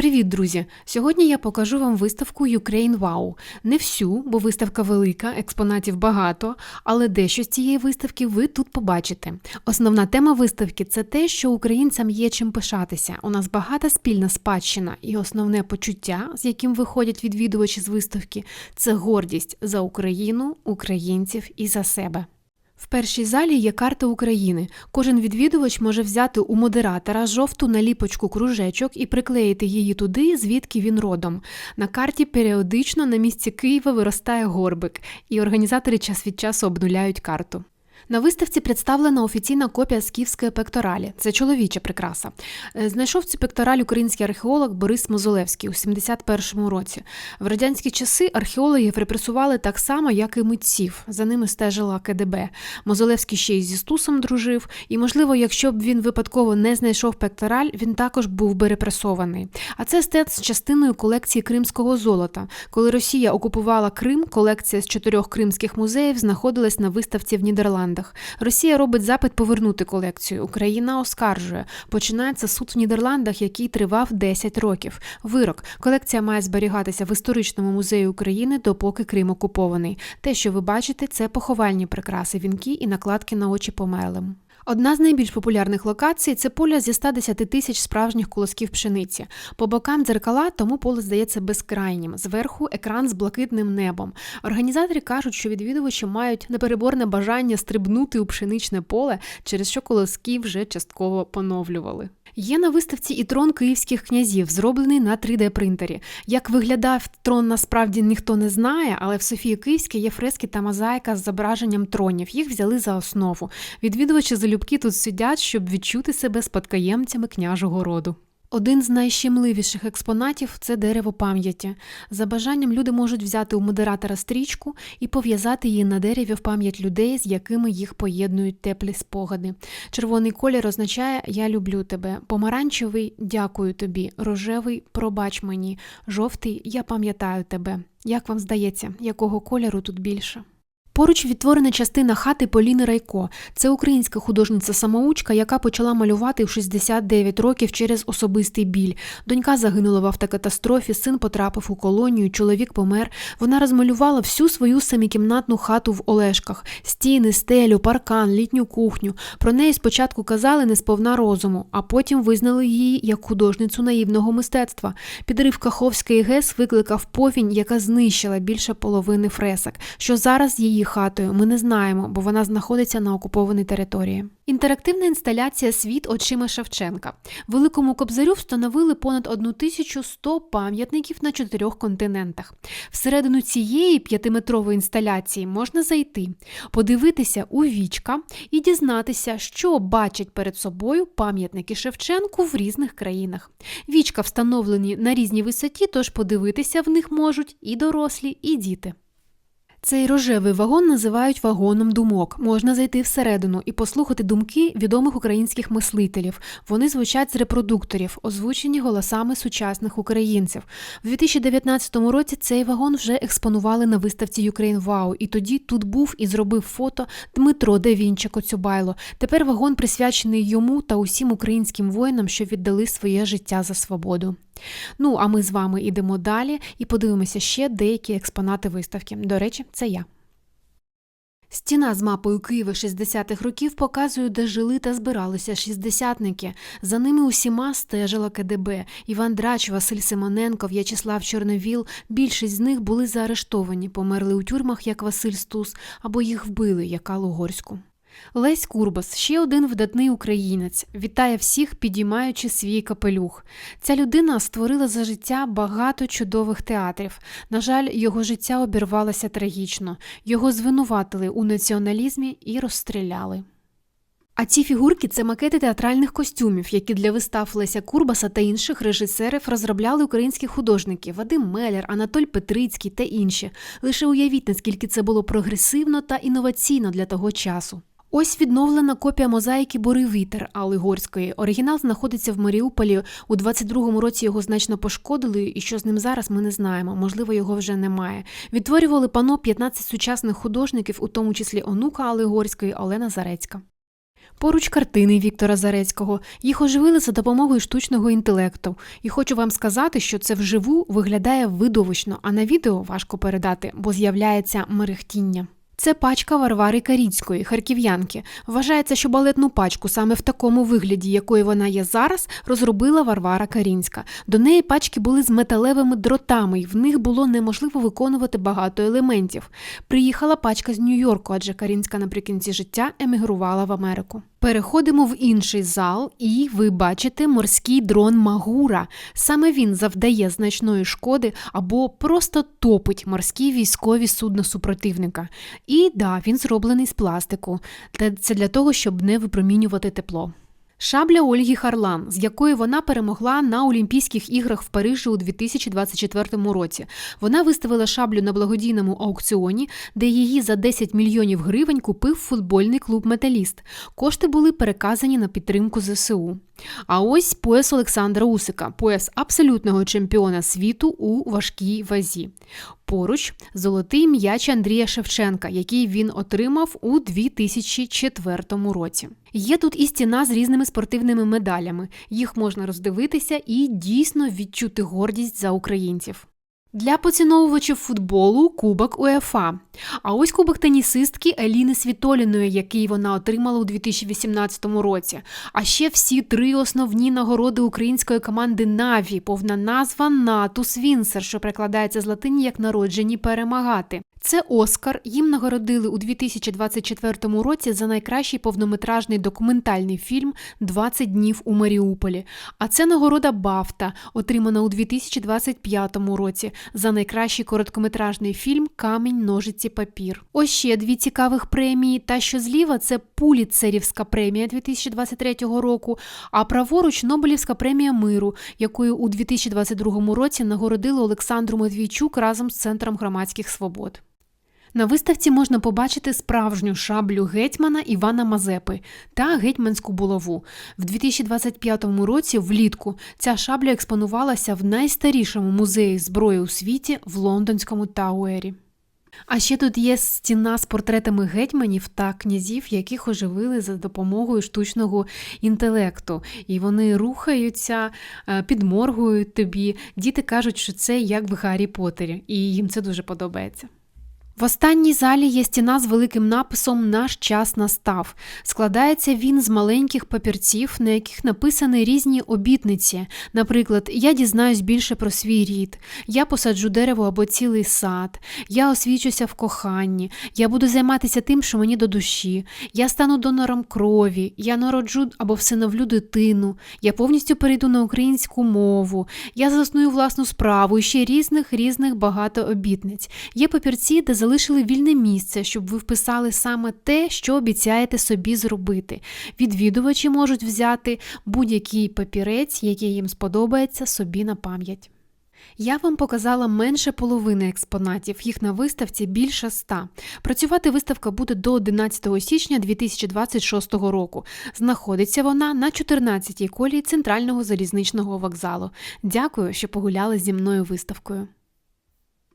Привіт, друзі! Сьогодні я покажу вам виставку Ukraine Wow. Не всю, бо виставка велика, експонатів багато, але дещо з цієї виставки ви тут побачите. Основна тема виставки це те, що українцям є чим пишатися. У нас багата спільна спадщина, і основне почуття, з яким виходять відвідувачі з виставки, це гордість за Україну, українців і за себе. В першій залі є карта України. Кожен відвідувач може взяти у модератора жовту наліпочку кружечок і приклеїти її туди, звідки він родом. На карті періодично на місці Києва виростає горбик, і організатори час від часу обнуляють карту. На виставці представлена офіційна копія скіфської пекторалі. Це чоловіча прикраса. Е, Знайшов цю пектораль український археолог Борис Мозолевський у 71-му році. В радянські часи археологів репресували так само, як і митців. За ними стежила КДБ. Мозолевський ще й зі Стусом дружив, і, можливо, якщо б він випадково не знайшов пектораль, він також був би репресований. А це стет з частиною колекції кримського золота. Коли Росія окупувала Крим, колекція з чотирьох кримських музеїв знаходилась на виставці в Нідерландах. Росія робить запит повернути колекцію. Україна оскаржує. Починається суд в Нідерландах, який тривав 10 років. Вирок. Колекція має зберігатися в історичному музеї України, допоки Крим окупований. Те, що ви бачите, це поховальні прикраси, вінки і накладки на очі померлим. Одна з найбільш популярних локацій це поля зі 110 тисяч справжніх колосків пшениці. По бокам дзеркала, тому поле здається безкрайнім. Зверху екран з блакитним небом. Організатори кажуть, що відвідувачі мають непереборне бажання стрибнути у пшеничне поле, через що колоски вже частково поновлювали. Є на виставці і трон київських князів, зроблений на 3D-принтері. Як виглядав трон, насправді ніхто не знає, але в Софії Київській є фрески та мозаїка з зображенням тронів. Їх взяли за основу. Відвідувачі залюбки тут сидять, щоб відчути себе спадкоємцями княжого роду. Один з найщемливіших експонатів це дерево пам'яті. За бажанням люди можуть взяти у модератора стрічку і пов'язати її на дереві в пам'ять людей, з якими їх поєднують теплі спогади. Червоний колір означає Я люблю тебе. Помаранчевий дякую тобі. Рожевий пробач мені. Жовтий я пам'ятаю тебе. Як вам здається, якого кольору тут більше? Поруч відтворена частина хати Поліни Райко. Це українська художниця-самоучка, яка почала малювати в 69 років через особистий біль. Донька загинула в автокатастрофі, син потрапив у колонію, чоловік помер. Вона розмалювала всю свою самікімнатну хату в Олешках: стіни, стелю, паркан, літню кухню. Про неї спочатку казали не сповна розуму, а потім визнали її як художницю наївного мистецтва. Підрив Каховської ГЕС викликав повінь, яка знищила більше половини фресок. Що зараз її хатою, ми не знаємо, бо вона знаходиться на окупованій території. Інтерактивна інсталяція Світ очима Шевченка. Великому кобзарю встановили понад 1100 пам'ятників на чотирьох континентах. Всередину цієї п'ятиметрової інсталяції можна зайти, подивитися у вічка і дізнатися, що бачать перед собою пам'ятники Шевченку в різних країнах. Вічка встановлені на різній висоті, тож подивитися в них можуть і дорослі, і діти. Цей рожевий вагон називають вагоном думок. Можна зайти всередину і послухати думки відомих українських мислителів. Вони звучать з репродукторів, озвучені голосами сучасних українців. У 2019 році цей вагон вже експонували на виставці Ukraine Wow, і тоді тут був і зробив фото Дмитро Девінча Коцюбайло. Тепер вагон присвячений йому та усім українським воїнам, що віддали своє життя за свободу. Ну, а ми з вами йдемо далі і подивимося ще деякі експонати виставки. До речі, це я. Стіна з мапою Києва 60-х років показує, де жили та збиралися шістдесятники. За ними усіма стежила КДБ. Іван Драч, Василь Симоненко, В'ячеслав Чорновіл. Більшість з них були заарештовані, померли у тюрмах, як Василь Стус, або їх вбили, як Аллу Горську. Лесь Курбас, ще один видатний українець, вітає всіх, підіймаючи свій капелюх. Ця людина створила за життя багато чудових театрів. На жаль, його життя обірвалося трагічно. Його звинуватили у націоналізмі і розстріляли. А ці фігурки це макети театральних костюмів, які для вистав Леся Курбаса та інших режисерів розробляли українські художники Вадим Меляр, Анатоль Петрицький та інші. Лише уявіть, наскільки це було прогресивно та інноваційно для того часу. Ось відновлена копія мозаїки Бори Вітер Алли Горської. Оригінал знаходиться в Маріуполі. У 22-му році його значно пошкодили, і що з ним зараз ми не знаємо. Можливо, його вже немає. Відтворювали пано 15 сучасних художників, у тому числі онука Алли Горської Олена Зарецька. Поруч картини Віктора Зарецького. Їх оживили за допомогою штучного інтелекту. І хочу вам сказати, що це вживу виглядає видовищно, а на відео важко передати, бо з'являється мерехтіння. Це пачка Варвари Каріцької, харків'янки. Вважається, що балетну пачку саме в такому вигляді, якою вона є зараз, розробила Варвара Карінська. До неї пачки були з металевими дротами, і в них було неможливо виконувати багато елементів. Приїхала пачка з Нью-Йорку, адже Карінська наприкінці життя емігрувала в Америку. Переходимо в інший зал, і ви бачите морський дрон Магура. Саме він завдає значної шкоди або просто топить морські військові судна супротивника. І да, він зроблений з пластику. Це для того, щоб не випромінювати тепло. Шабля Ольги Харлан, з якою вона перемогла на Олімпійських іграх в Парижі у 2024 році. Вона виставила шаблю на благодійному аукціоні, де її за 10 мільйонів гривень купив футбольний клуб Металіст. Кошти були переказані на підтримку ЗСУ. А ось пояс Олександра Усика, пояс абсолютного чемпіона світу у важкій вазі. Поруч золотий м'яч Андрія Шевченка, який він отримав у 2004 році. Є тут і стіна з різними спортивними медалями. Їх можна роздивитися і дійсно відчути гордість за українців. Для поціновувачів футболу Кубок УЕФА. А ось кубок тенісистки Еліни Світоліної, який вона отримала у 2018 році. А ще всі три основні нагороди української команди Наві, повна назва Натус Вінсер, що перекладається з латині як народжені перемагати. Це Оскар. Їм нагородили у 2024 році за найкращий повнометражний документальний фільм «20 днів у Маріуполі. А це нагорода Бафта, отримана у 2025 році за найкращий короткометражний фільм Камінь, ножиці, папір. Ось ще дві цікавих премії. Та що зліва це Пуліцерівська премія 2023 року, а праворуч Нобелівська премія миру, якою у 2022 році нагородили Олександру Матвійчук разом з Центром громадських свобод. На виставці можна побачити справжню шаблю гетьмана Івана Мазепи та гетьманську булаву. В 2025 році, влітку, ця шабля експонувалася в найстарішому музеї зброї у світі в лондонському Тауері. А ще тут є стіна з портретами гетьманів та князів, яких оживили за допомогою штучного інтелекту. І вони рухаються, е, підморгують тобі. Діти кажуть, що це як в Гаррі Поттері, і їм це дуже подобається. В останній залі є стіна з великим написом Наш час настав. Складається він з маленьких папірців, на яких написані різні обітниці. Наприклад, я дізнаюсь більше про свій рід, я посаджу дерево або цілий сад, я освічуся в коханні, я буду займатися тим, що мені до душі, я стану донором крові, я народжу або всиновлю дитину, я повністю перейду на українську мову, я засную власну справу і ще різних різних багато обітниць. Є папірці, де залишили вільне місце, щоб ви вписали саме те, що обіцяєте собі зробити. Відвідувачі можуть взяти будь-який папірець, який їм сподобається, собі на пам'ять. Я вам показала менше половини експонатів, їх на виставці більше ста. Працювати виставка буде до 11 січня 2026 року. Знаходиться вона на 14-й колії центрального залізничного вокзалу. Дякую, що погуляли зі мною виставкою.